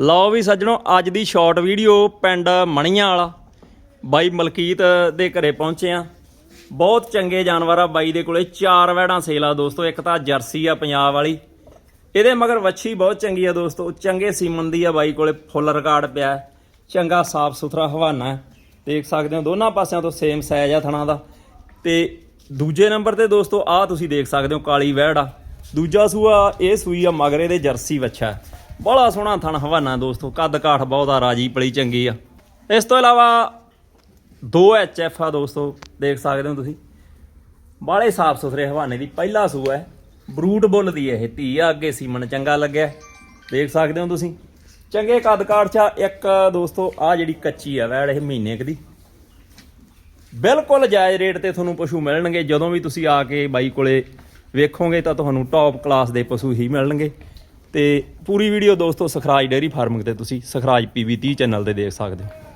ਲਓ ਵੀ ਸੱਜਣੋ, ਅੱਜ ਦੀ ਸ਼ਾਰਟ ਵੀਡੀਓ ਪਿੰਡ ਮਣੀਆਂ ਵਾਲਾ। ਬਾਈ ਮਲਕੀਤ ਦੇ ਘਰੇ ਪਹੁੰਚੇ ਆ ਬਹੁਤ ਚੰਗੇ ਜਾਨਵਰ ਆ ਬਾਈ ਦੇ ਕੋਲੇ। ਚਾਰ ਵੈੜਾਂ ਸੇਲਾ ਦੋਸਤੋ, ਇੱਕ ਤਾਂ ਜਰਸੀ ਆ ਪੰਜਾਬ ਵਾਲੀ। ਇਹਦੇ ਮਗਰ ਵੱਛੀ ਬਹੁਤ ਚੰਗੀ ਆ ਦੋਸਤੋ। ਚੰਗੇ ਸੀਮਨ ਦੀ ਆ ਬਾਈ ਕੋਲੇ, ਫੁੱਲ ਰਿਕਾਰਡ ਪਿਆ ਚੰਗਾ ਸਾਫ਼ ਸੁਥਰਾ ਹਵਾਨਾ ਦੇਖ ਸਕਦੇ ਹੋ, ਦੋਨਾਂ ਪਾਸਿਆਂ ਤੋਂ ਸੇਮ ਸਾਈਜ਼ ਆ ਥਣਾ ਦਾ। ਤੇ ਦੂਜੇ ਨੰਬਰ ਤੇ ਦੋਸਤੋ, ਆਹ ਤੁਸੀਂ ਦੇਖ ਸਕਦੇ ਹੋ ਕਾਲੀ ਵੈੜ ਆ। ਦੂਜਾ ਸੂਆ, ਇਹ ਸੂਈ ਆ ਮਗਰੇ ਦੇ ਜਰਸੀ ਵੱਛਾ। ਬੜਾ ਸੋਹਣਾ ਥਣ ਹਵਾਨਾ ਦੋਸਤੋ, ਕੱਦ ਕਾਠ ਬਹੁਤ ਆ ਰਾਜੀ ਪਲੀ ਚੰਗੀ ਆ। ਇਸ ਤੋਂ ਇਲਾਵਾ ਦੋ ਐਫ ਆ ਦੋਸਤੋ, ਦੇਖ ਸਕਦੇ ਹੋ ਤੁਸੀਂ। ਬਾਲੇ ਸਾਫ਼ ਸੁਥਰੇ ਹਵਾਨੇ ਦੀ ਪਹਿਲਾ ਸੂਆ ਹੈ। ਬਰੂਟ ਬੁੱਲ ਦੀ ਇਹ ਧੀ ਆ, ਅੱਗੇ ਸੀਮਨ ਚੰਗਾ ਲੱਗਿਆ। ਦੇਖ ਸਕਦੇ ਹੋ ਤੁਸੀਂ। ਚੰਗੇ ਕੱਦ ਕਾਠ ਚ ਆ। ਇੱਕ ਦੋਸਤੋ, ਆ ਜਿਹੜੀ ਕੱਚੀ ਆ, ਵੈੜ ਇਹ ਮਹੀਨੇ ਕੁ ਦੀ। ਬਿਲਕੁਲ ਜਾਇਜ਼ ਰੇਟ ਤੇ ਤੁਹਾਨੂੰ ਪਸ਼ੂ ਮਿਲਣਗੇ। ਜਦੋਂ ਵੀ ਤੁਸੀਂ ਆ ਕੇ ਬਾਈ ਕੋਲੇ ਵੇਖੋਗੇ ਤਾਂ ਤੁਹਾਨੂੰ ਟੌਪ ਕਲਾਸ ਦੇ ਪਸ਼ੂ ਹੀ ਮਿਲਣਗੇ। ਤੇ ਪੂਰੀ ਵੀਡੀਓ ਦੋਸਤੋ ਸਖਰਾਜ ਡੇਅਰੀ ਫਾਰਮਿੰਗ ਤੇ ਤੁਸੀਂ ਸਖਰਾਜ ਪੀਵੀ 30 ਚੈਨਲ ਤੇ ਦੇਖ ਸਕਦੇ ਹੋ।